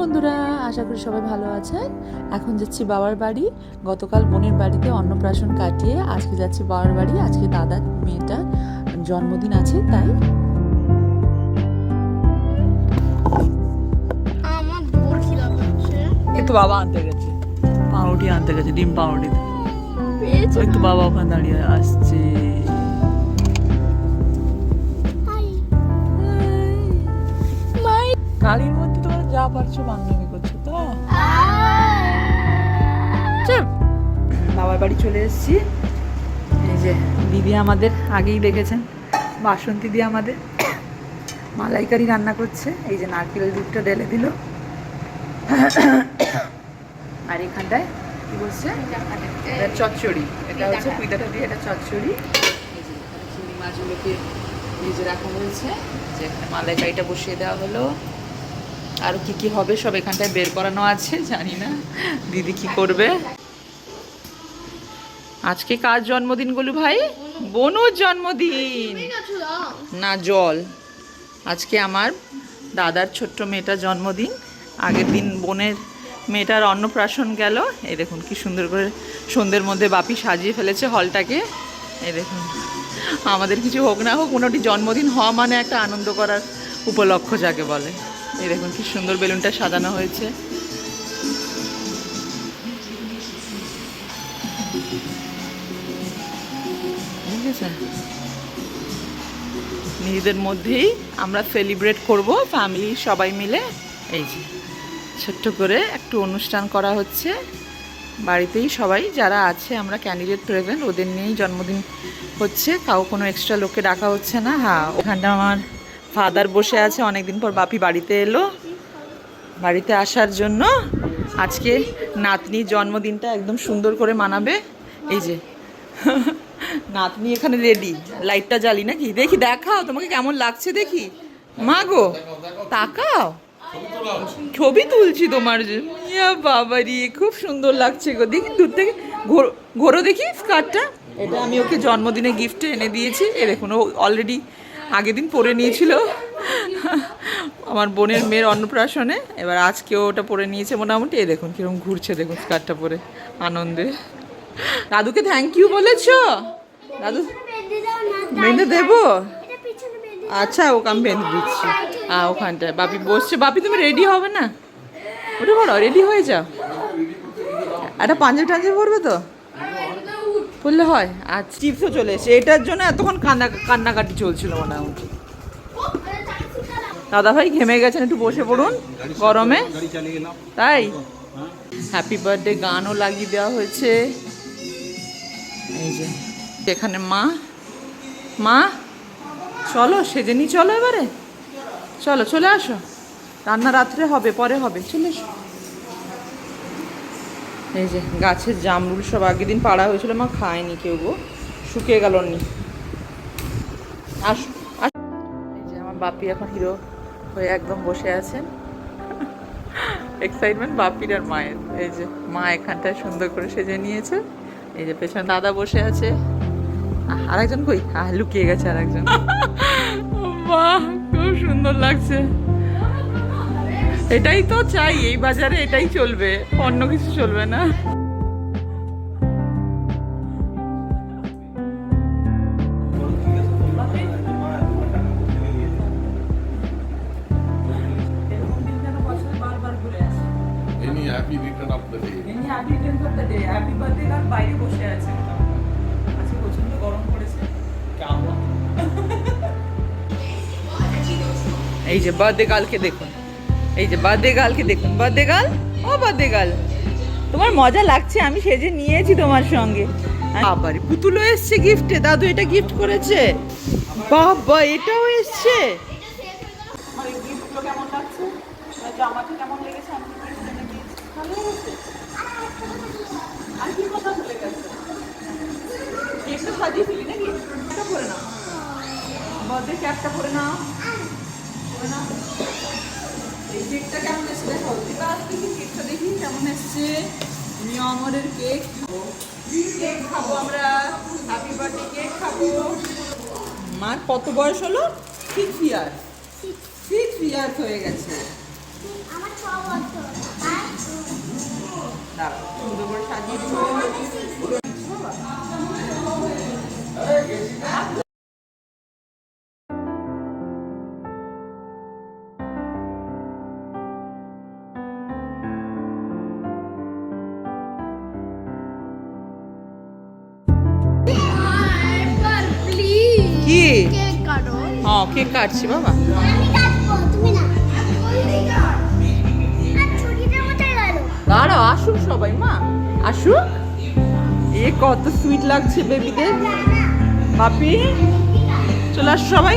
বন্ধুরা আশা করি সবাই ভালো আছেন। এখন যাচ্ছি বাবার বাড়ি। গতকাল বোনের বাড়িতে অন্নপ্রাশন কাটিয়ে আজকে যাচ্ছি বাবার বাড়ি। আজকে দাদার মেয়েটার জন্মদিন আছে তাই। একটু বাবা আনতে গেছে। পাউরুটি আনতে গেছে ডিম পাউরুটি। একটু বাবা ওখানে দাঁড়িয়ে আসছে। করছ? তো? চুপ। বাবার বাড়ি চলে এসেছি। এই যে দিদি আমাদের আগেই দেখেছেন বাসন্তী দিয়ে আমাদের। মালাইকারি রান্না করছে এই যে নারকেল দুধটা ঢেলে দিল। আর এখানটায় কি বলছে? এটা চচ্চড়ি। এটা হচ্ছে কুইদাটা দিয়ে এটা চচ্চড়ি। চিংড়ি মাছগুলোকে ভেজে রাখা হয়েছে। যে এখানে মালাইকারিটা বসিয়ে দেওয়া হলো। আর কি কি হবে সব এখানটায় বের করানো আছে, জানি না। দিদি কি করবে? আজকে কার জন্মদিন গলু ভাই? বনুর জন্মদিন। না, জল। আজকে আমার দাদার ছোট্ট মেয়েটার জন্মদিন। আগের দিন বোনের মেয়েটার অন্নপ্রাশন গেল। এই দেখুন কি সুন্দর করে সন্ধ্যের মধ্যে বাপি সাজিয়ে ফেলেছে হলটাকে। এই দেখুন। আমাদের কিছু হোক না হোক কোনোটি জন্মদিন হওয়া মানে একটা আনন্দ করার উপলক্ষ যাকে বলে। এই দেখুন কি সুন্দর বেলুনটা সাজানো হয়েছে। ঠিক আছে? নিজেদের মধ্যেই আমরা সেলিব্রেট করব ফ্যামিলি সবাই মিলে। এই যে, ছোট্ট করে একটু অনুষ্ঠান করা হচ্ছে। বাড়িতেই সবাই যারা আছে, আমরা ক্যান্ডিডেট প্রেজেন্ট ওদের নিয়েই জন্মদিন হচ্ছে। কাউ কোনো এক্সট্রা লোককে ডাকা হচ্ছে না। হ্যাঁ ওখানটা আমার ফাদার বসে আছে, অনেকদিন পর বাপি বাড়িতে এলো। বাড়িতে আসার জন্য আজকে নাতনির জন্মদিনটা একদম সুন্দর করে মানাবে। এই যে, নাতনি এখানে রেডি লাইটটা জ্বালি নাকি? দেখি, দেখাও তোমাকে কেমন লাগছে দেখি। মা গো, তাকাও। ছবি তুলছি তোমার ইয়া বাবারি খুব সুন্দর লাগছে গো। দেখি, দূর থেকে ঘোরো ঘোরো দেখি স্কার্টটা। এটা আমি ওকে জন্মদিনে গিফটে এনে দিয়েছি। এ দেখুন, ও অলরেডি আগের দিন পরে নিয়েছিল। আমার বোনের মেয়ের অন্নপ্রাশনে, এবার আজকেও ওটা পরে নিয়েছে মোটামুটি। এ দেখুন কীরকম ঘুরছে, দেখুন স্কার্টটা পরে, আনন্দে। দাদুকে থ্যাংক ইউ বলেছ? দাদু বেঁধে দেবো? আচ্ছা ওকে আমি বেঁধে দিচ্ছি। হ্যাঁ ওখানটায়। বাপি বসছে। বাপি, তুমি রেডি হবে না? ওটা বলো রেডি হয়ে যাও। একটা পাঞ্জাবি টাঞ্জাবি পরবে তো? পরলে হয়? আর চিপসও চলে এসে এটার জন্য এতক্ষণ কান্না কান্নাকাটি চলছিল মোটামুটি। দাদা ভাই ঘেমে গেছেন, একটু বসে পড়ুন গরমে। তাই? হ্যাপি বার্থডে গানও লাগিয়ে দেওয়া হয়েছে। এই যে, এখানে মা। মা, চলো, সেজে নি চলো এবারে। চলো, চলে আসো। রান্না রাত্রে হবে, পরে হবে। চলে এসো। এই যে গাছের জামরুল সব আগের দিন পাড়া হয়েছিল, মা খায়নি কেউ গো। শুকিয়ে গেল নি। আসো এই যে আমার বাপি এখন হিরো হয়ে একদম বসে আছেন এক্সাইটমেন্ট বাপির আর মায়ের। এই যে মা এখানটায় সুন্দর করে সেজে নিয়েছে। এই যে পেছনে দাদা বসে আছে। আরেকজন কই? লুকিয়ে গেছে আরেকজন। বাহ খুব সুন্দর লাগছে। এটাই তো চাই এই বাজারে এটাই চলবে অন্য কিছু চলবে না। Any happy return of the day. বাইরে বসে আছে? আজকে প্রচণ্ড গরম পড়েছে। এই যে বার্থডে কালকে দেখুন। এই যে বার্থডে গালকে দেখুন বার্থডে গাল ও বার্থডে গাল তোমার মজা লাগছে, আমি সেজে নিয়েছি তোমার সঙ্গে। আবার পুতুলও এসছে গিফটে দাদু এটা গিফট করেছে। বাবা, এটাও এসছে। ক্যাপটা। কেকটা কেমন এসেছে দেখো। দিবা, দেখি কেকটা দেখি কেমন এসেছে। নিয়মরের কেক খাব। কেক খাব আমরা। হ্যাপি বার্থডে কেক খাব। মার কত বয়স হলো সিক্স ইয়ার সিক্স ইয়ার্স হয়ে গেছে আমার ছ বছর দাঁড়াও সুন্দর করে সাজিয়ে কি? হ্যাঁ কেক কাটছি বাবা। দাঁড়াও আসুক সবাই মা। আসুক। এ কত সুইট লাগছে বেবিদের বাপি চলে আস সবাই।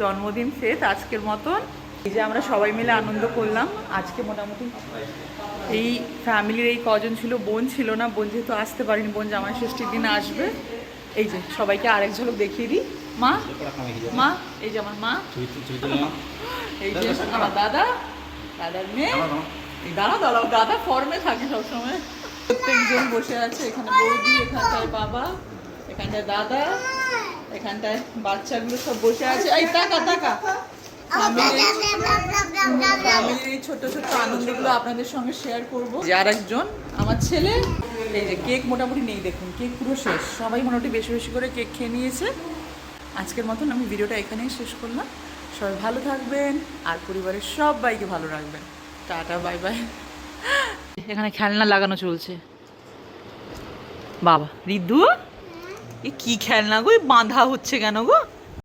জন্মদিন শেষ আজকের মতন। এই যে আমরা সবাই মিলে আনন্দ করলাম। আজকে মোটামুটি এই ফ্যামিলির এই কজন ছিল বোন ছিল না। বোন যেহেতু আসতে পারিনি বোন জামাই ষষ্ঠীর দিনে আসবে। এই যে সবাইকে আরেক ঝলক দেখিয়ে দিই। মা মা এই যে আমার মা। এই যে আমার দাদা দাদার মেয়ে। এই দাদা দাদা দাদা ফর্মে থাকে সবসময়। প্রত্যেকজন বসে আছে এখানে বৌদি এখানটায় বাবা এখানটায় দাদা এখানটায় বাচ্চাগুলো সব বসে আছে। এই টাকা টাকা ফ্যামিলির এই ছোট ছোট আনন্দগুলো আপনাদের সঙ্গে শেয়ার করব। আর একজন আমার ছেলে এই যে কেক মোটামুটি নেই দেখুন কেক পুরো শেষ। সবাই মোটামুটি বেশি বেশি করে কেক খেয়ে নিয়েছে। আজকের মতন আমি ভিডিওটা এখানেই শেষ করলাম। সবাই ভালো থাকবেন আর পরিবারের সবাইকে ভালো রাখবেন। Tata bye bye. এখানে খেলনা লাগানো চলছে। বাবা রিদ্ধু এ কি খেলনা গো? বাঁধা হচ্ছে কেন গো?